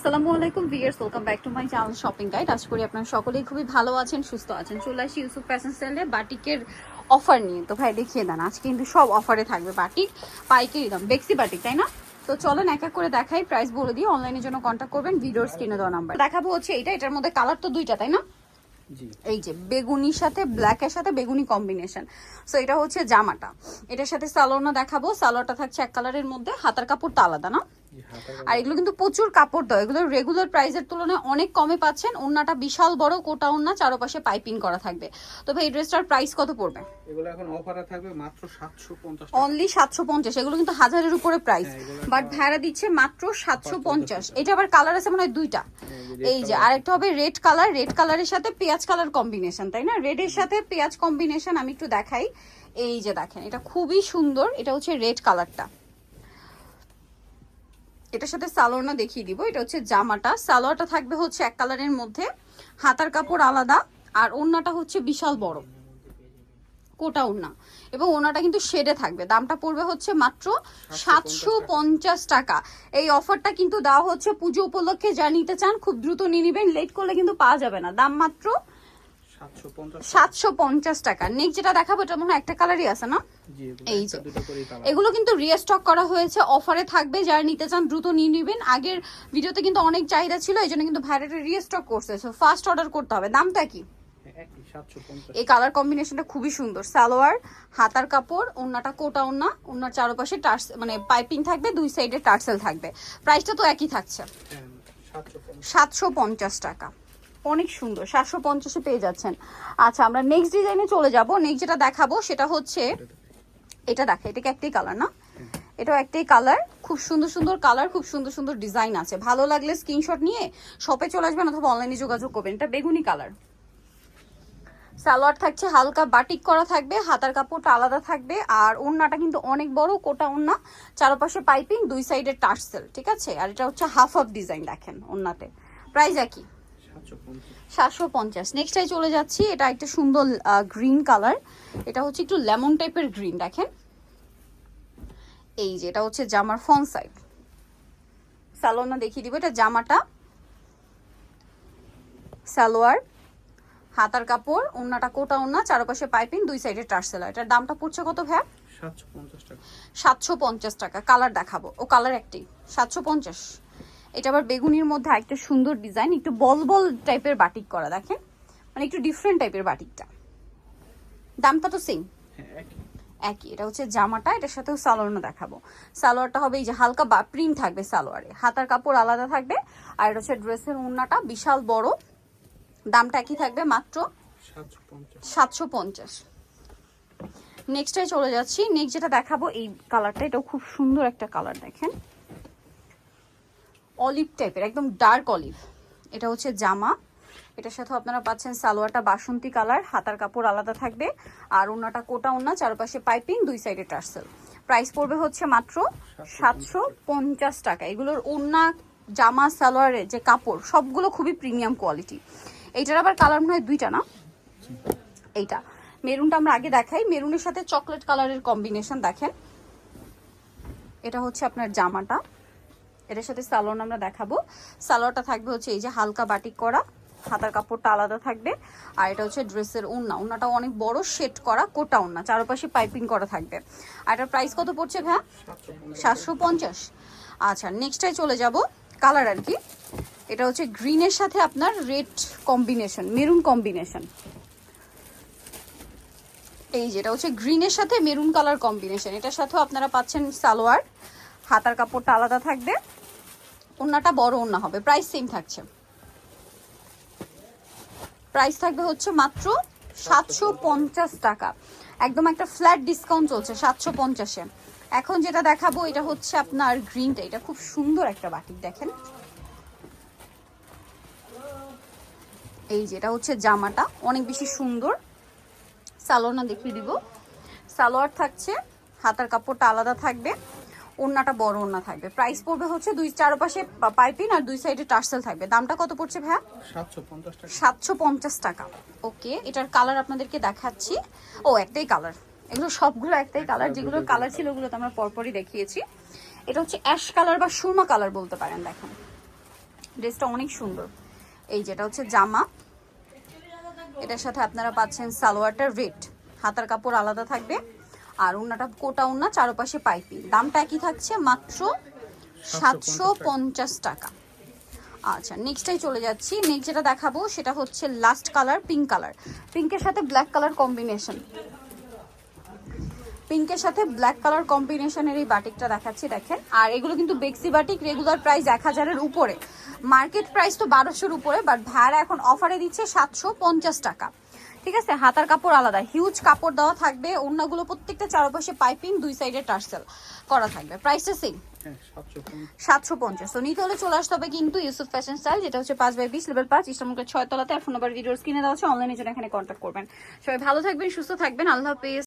আসসালামু আলাইকুম viewers welcome back to my channel shopping guide আশা করি আপনারা সকলেই খুবই ভালো আছেন সুস্থ আছেন। চলে আসি ইউসুফ ফ্যাশন সেলে বাটিকের অফার নিয়ে। তো ভাই দেখিয়ে দেন আজকে কিন্তু সব অফারে থাকবে বাটিক পাইকারি দাম বেক্সি বাটিক তাই না? তো চলেন এক এক করে দেখাই প্রাইস বলে দিয়ে অনলাইনের জন্য কন্ট্যাক্ট করবেন ভিডিওর স্ক্রিনে দেওয়া নাম্বার দেখাবো হচ্ছে এটা এটার মধ্যে কালার তো দুইটা তাই না? এই যে বেগুনির সাথে ব্ল্যাকের সাথে বেগুনি কম্বিনেশন সো এটা হচ্ছে জামাটা। এটার সাথে সালোয়ারটা দেখাবো। সালোয়ারটা থাকছে এক কালারের মধ্যে হাতার কাপড়টা আলাদা না? আর এগুলো কিন্তু প্রচুর কাপড় দেয়। এগুলো রেগুলার প্রাইসের তুলনায় অনেক কমে পাচ্ছেন। ওন্নাটা বিশাল বড় কোটা ওন্না চারপাশে পাইপিং করা থাকবে। তো ভাই এই ড্রেসটার প্রাইস কত পড়বে? এগুলো এখন অফারে থাকবে মাত্র 750 অনলি সাতশো পঞ্চাশ। এগুলো কিন্তু হাজারের উপরে প্রাইস হ্যাঁ, বাট ভাড়া দিচ্ছে মাত্র সাতশো পঞ্চাশ এটা আবার কালার আছে মনে হয় দুইটা। এই যে আরেকটা হবে রেড কালার রেড কালারের সাথে পেঁয়াজ কালার কম্বিনেশন তাই না? রেডের সাথে পেঁয়াজ কম্বিনেশন আমি একটু দেখাই। এই যে দেখেন এটা খুবই সুন্দর। এটা হচ্ছে রেড কালারটা এটার সাথে সালোয়ারটা দেখিয়ে দিব, এটা হচ্ছে জামাটা। সালোয়ারটা থাকবে হচ্ছে এক কালারের মধ্যে, হাতার কাপড় আলাদা, আর ওড়নাটা হচ্ছে বিশাল বড়, কোটা ওড়না। এবং ওনাটা কিন্তু শেডে থাকবে, দামটা পড়বে হচ্ছে মাত্র সাতশো পঞ্চাশ টাকা। এই অফারটা কিন্তু দেওয়া হচ্ছে পুজো উপলক্ষে যা নিতে চান খুব দ্রুত নিয়ে নিবেন লেট করলে কিন্তু পাওয়া যাবে না। দাম মাত্র 750 সাতশো পঞ্চাশ টাকা। নেক্সট যেটা দেখাবো এটা মনে হয় একটা কালারই আছে না? এই যে। এগুলো কিন্তু রিস্টক করা হয়েছে অফারে থাকবে। যারা নিতে চান দ্রুত নিয়ে নেবেন। আগের ভিডিওতে কিন্তু অনেক চাহিদা ছিল এই জন্য কিন্তু ভাইরাটা রিস্টক করছে। সো ফার্স্ট অর্ডার করতে হবে। দামটা কি? এই কালার কম্বিনেশনটা খুবই সুন্দর। সালোয়ার হাতার কাপড় ওন্নাটা কোটা ওন্না ওন্নার চারপাশে টার্স মানে পাইপিং থাকবে দুই সাইডে টার্সেল থাকবে। প্রাইসটা তো একই থাকছে। হ্যাঁ 750 সাতশো পঞ্চাশ টাকা। অনেক সুন্দর, সাতশো পঞ্চাশে পেয়ে যাচ্ছেন। আচ্ছা আমরা নেক্সট ডিজাইনে চলে যাব। নেক্সট যেটা দেখাবো, সেটা হচ্ছে এটা দেখে এটা কি একটাই কালার না? এটাও একটাই কালার খুব সুন্দর সুন্দর কালার খুব সুন্দর সুন্দর ডিজাইন আছে। ভালো লাগলে স্ক্রিনশট নিয়ে শপে চলে আসবেন অথবা অনলাইনে যোগাযোগ করবেন। এটা বেগুনি কালার সালোয়ার থাকছে, হালকা বাটিক করা থাকবে, হাতার কাপড়টা আলাদা থাকবে, আর ওড়নাটা কিন্তু অনেক বড়, কোটা ওড়না। চারপাশে পাইপিং দুই সাইডে টার্সেল ঠিক আছে? আর এটা হচ্ছে হাফ হাফ ডিজাইন দেখেন, ওড়নাতে। প্রাইস একই। 750 সাতশো পঞ্চাশ। নেক্সটাই চলে যাচ্ছি। এটা একটা সুন্দর গ্রিন কালার এটা হচ্ছে একটু লেমন টাইপের গ্রিন দেখেন। এই যে এটা হচ্ছে জামার ফ্রন্ট সাইড সালোয়ারটা দেখিয়ে দিব। এটা জামাটা। সালোয়ার হাতার কাপড় ওন্নাটা কোটা ওন্না চারপাশে পাইপিং দুই সাইডে টার্সেলা এটার দামটা পড়ছে কত ভ্যা 750 টাকা। সাতশো পঞ্চাশ টাকা। কালার দেখাবো। ও কালার একটি সাতশো পঞ্চাশ। এটা আবার বেগুনির মধ্যে একটা সুন্দর ডিজাইন একটু বল বল টাইপের বাটিক করা দেখেন? মানে একটু ডিফারেন্ট টাইপের বাটিকটা। দামটা তো সেম হ্যাঁ একই। এটা হচ্ছে জামাটা এটার সাথেও সালোয়ারও দেখাবো। সালোয়ারটা হবে এই যে হালকা বা প্রিন্ট থাকবে সালোয়ারে। হাতার কাপড় আলাদা থাকবে আর এটা হচ্ছে ড্রেসের ওড়নাটা বিশাল বড়। দামটা একই থাকবে মাত্র সাতশো পঞ্চাশ। নেক্সটটাই চলে যাচ্ছি। নেক্সট যেটা দেখাবো এই কালারটা এটাও খুব সুন্দর একটা কালার দেখেন। অলিভ টাইপের একদম ডার্ক অলিভ এটা হচ্ছে জামা। এটার সাথে আপনারা পাচ্ছেন সালোয়ারটা বাসন্তী কালার, হাতার কাপড় আলাদা থাকবে। আর ওনাটা কোটা ওনা চারপাশে পাইপিং দুই সাইডে টার্সেল। প্রাইস পড়বে হচ্ছে মাত্র সাতশো পঞ্চাশ টাকা। এগুলোর ওন্না জামা সালোয়ারের যে কাপড়, সবগুলো খুবই প্রিমিয়াম কোয়ালিটি এইটার আবার কালার মনে হয় দুইটা না? এইটা। মেরুনটা আমরা আগে দেখাই। মেরুনের সাথে চকলেট কালারের কম্বিনেশন দেখেন। এটা হচ্ছে আপনার জামাটা। এটার সাথে সালোয়ার আমরা দেখাবো। সালোয়ারটা থাকবে হচ্ছে এই যে হালকা বাটিক করা, হাতার কাপড়টা আলাদা থাকবে। আর এটা হচ্ছে ড্রেসের ওড়না ওড়নাটা অনেক বড় শেড করা, কোটা ওড়না চারপাশে পাইপিং করা থাকবে। আর এটার প্রাইস কত পড়ছে ভ্যা সাতশো পঞ্চাশ। আচ্ছা নেক্সটটাই চলে যাব কালার আর কি। এটা হচ্ছে গ্রিনের সাথে আপনার রেড কম্বিনেশন মেরুন কম্বিনেশন এই যেটা হচ্ছে গ্রিনের সাথে মেরুন কালার কম্বিনেশন এটার সাথেও আপনারা পাচ্ছেন সালোয়ার। হাতার কাপড়টা আলাদা থাকবে। ওন্নাটা বড় ওন্না হবে প্রাইস সেম থাকছে। প্রাইস থাকবে হচ্ছে মাত্র সাতশো পঞ্চাশ টাকা। একদম একটা ফ্ল্যাট ডিসকাউন্ট চলছে, সাতশো পঞ্চাশে। এখন যেটা দেখাবো, এটা হচ্ছে আপনার গ্রিনটা এটা খুব সুন্দর একটা বাটিক দেখেন। এই যে, এটা হচ্ছে জামাটা, অনেক বেশি সুন্দর। সালোয়ারটা দেখিয়ে দিব। সালোয়ার থাকছে, হাতার কাপড়টা আলাদা থাকবে। ওড়নাটা বড় ওড়না থাকবে। প্রাইস পড়বে হচ্ছে দুই চারপাশে পাইপিং আর দুই সাইডে টার্সেল থাকবে। দামটা কত পড়ছে ভাইয়া? 750 সাতশো পঞ্চাশ টাকা। ওকে এটার কালার আপনাদেরকে দেখাচ্ছি। ও একটাই কালার এগুলো সবগুলো একটাই কালার যেগুলো কালার ছিল ওগুলো তো আমরা পরপরই দেখিয়েছি। এটা হচ্ছে অ্যাশ কালার বা সুরমা কালার বলতে পারেন দেখেন। ড্রেসটা অনেক সুন্দর। এই যেটা হচ্ছে জামা। এটার সাথে আপনারা পাচ্ছেন সালোয়ারটা রেড হাতার কাপড় আলাদা থাকবে। আর ওনাটা কোটা ওনা চারপাশে পাইপিং। দামটা একই থাকছে মাত্র সাতশো পঞ্চাশ টাকা। আচ্ছা নেক্সটটাই চলে যাচ্ছি। নেক্সট যেটা দেখাবো সেটা হচ্ছে লাস্ট কালার পিঙ্ক কালার পিঙ্কের সাথে ব্ল্যাক কালার কম্বিনেশন পিঙ্কের সাথে ব্ল্যাক কালার কম্বিনেশনের এই বাটিকটা দেখাচ্ছি দেখেন। আর এগুলো কিন্তু বেক্সি বাটিক রেগুলার প্রাইস এক হাজারের উপরে। মার্কেট প্রাইস তো বারোশোর উপরে বাট ভাড়া এখন অফারে দিচ্ছে সাতশো পঞ্চাশ টাকা। ঠিক আছে? হাতার কাপড় আলাদা। হিউজ কাপড় দেওয়া থাকবে। অন্যগুলো প্রত্যেকটা চারপাশে পাইপিং দুই সাইডে টার্সেল করা থাকবে। প্রাইসটা সেম হ্যাঁ সাতশো পঞ্চাশ। তো নিতে হলে চলে আসতে হবে কিন্তু ইউসুফ ফ্যাশন স্টাইল যেটা হচ্ছে পাঁচ বাই বিশ লেভেল পাঁচ ইসলামকে ছয় তলাতে। আর ফোন নাম্বার ভিডিওর স্ক্রিনে দেওয়া হচ্ছে অনলাইনে জন্য এখানে কন্ট্যাক্ট করবেন। সবাই ভালো থাকবেন সুস্থ থাকবেন। আল্লাহ হাফিজ।